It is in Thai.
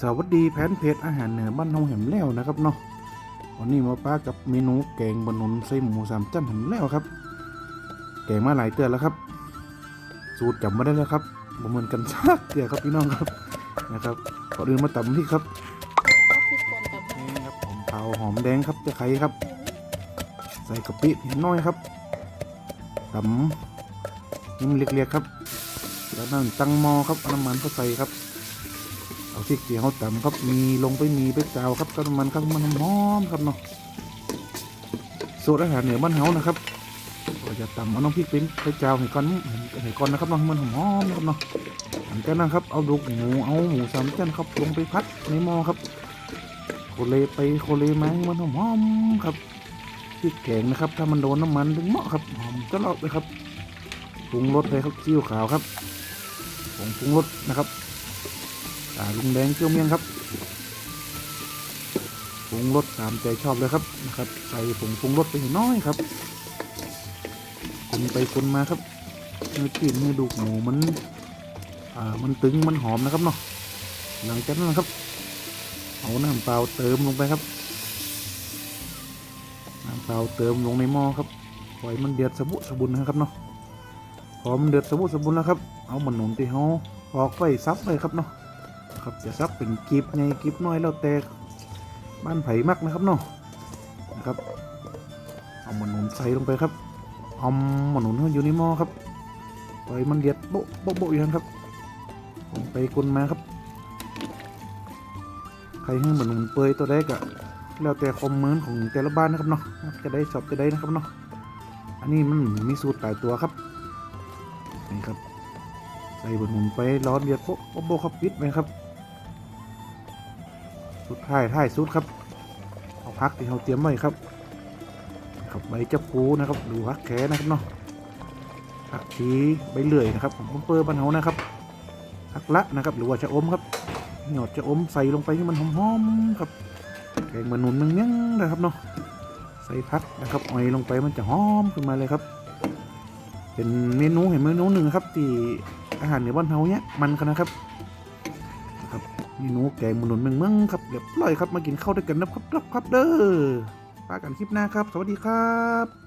สวัสดีแผนเพจอาหารเหนือบ้านเฮาแหมแล้วนะครับเนาะวันนี้มาป้ากับเมนูแกงบะนุนใส่หมูสามจันแหมแล้วครับ แกงมาหลายเตือนแล้วครับ สูตรจำไม่ได้แล้วครับบ่เหมือนกันสักเตือครับพี่น้องครับนะครับก่อนอื่นมาตำพริกครับนี่ครับหอมเผาหอมแดงครับตะไคร้ครับ ใส่กะปิน้อยครับตำนี่มันเรียกๆครับ แล้วนั่นตั้งหม้อครับอาน้ำมันเข้าใส่ครับ เอาพริกที่เขาตำครับมีลงไปมีไปเจ้าครับก็น้ำมันครับมันหอมครับเนาะสูตรอาหารเหนือบ้านเฮานะครับเราจะตำเอาน้ำพริกเป็นไปเจ้าให้ก่อนให้ก่อนนะครับเนาะมันหอมนะครับเนาะหลังจากนั้นครับเอาลูกหมูเอาหมูสามชั้นครับลงไปพัดในหม้อครับโคเลไปโคเลมาให้มันหอมครับพริกแกงนะครับ ถ้ามันโดนน้ำมันถึงเหมาะครับหอมตลอดเลยครับปรุงรสเลยครับซีอิ๊วขาวครับผงปรุงรสนะครับ ลุงแดงเจียวเมียงครับปรุงรสตามใจชอบเลยครับนะครับ ใส่ผงปรุงรสไปน้อยครับคนไปคนมาครับเนื้อกินเนื้อดูหมูมันอ่ามันตึงมันหอมนะครับเนาะหลังจากนั้นครับเอาน้ำเปล่าเติมลงไปครับน้ำเปล่าเติมลงในหม้อครับปล่อยมันเดือดสะบุสะบุนนะครับเนาะพอมันเดือดสะบุสะบุนแล้วครับเอามันหนุนที่เขาปอกไว้ซับเลยครับเนาะ ครับจะซับเป็นกีบไงกีบน้อยแล้วแต่บ้านไผ่มักนะครับเนาะนะครับเอามันหนุนใส่ลงไปครับเอามันหนุนให้อยู่ในหม้อครับปล่อยมันเดือดโบ๊ะโบ๊ะโบ๊ะอยู่นั่นครับคนไปคนมาครับ ใครให้หมือนหมุนเปยตัวแรกอะแล้วแต่คอมเหมนต์ของแต่ละบ้านนะครับเนาะจะได้ชอบจะได้นะครับเนาะอันนี้มันมีสูตรตายตัวครับนี่ครับใส่บนหมุนไปร้อนเดือดโป๊ะโป๊ะครับปิดไปครับ สุดท้ายท้ายสุดครับเอาพักที่เราเตรียมไว้ครับครับใบจะพูนะครับดูพักแขนนะครับเนาะผักชีใบเลื่อยนะครับของเปอร์บ้านเฮานะครับผักละนะครับ หรือว่าชะอมครับหยอดจะอมใส่ลงไปให้มันหอมๆครับแกงมันหนุนเมืองๆนะครับเนาะใส่พักนะครับอ่อยลงไปมันจะหอมขึ้นมาเลยครับ เป็นเมนูเห็นเมนูหนึ่งครับที่อาหารเหนือบ้านเฮาเนี่ยมันกันนะครับ นะครับเมนูแกงมุนหนุนเมืองครับเรียบร้อยครับมากินข้าวด้วยกันนะครับครับครับเด้อปากันคลิปหน้าครับ สวัสดีครับ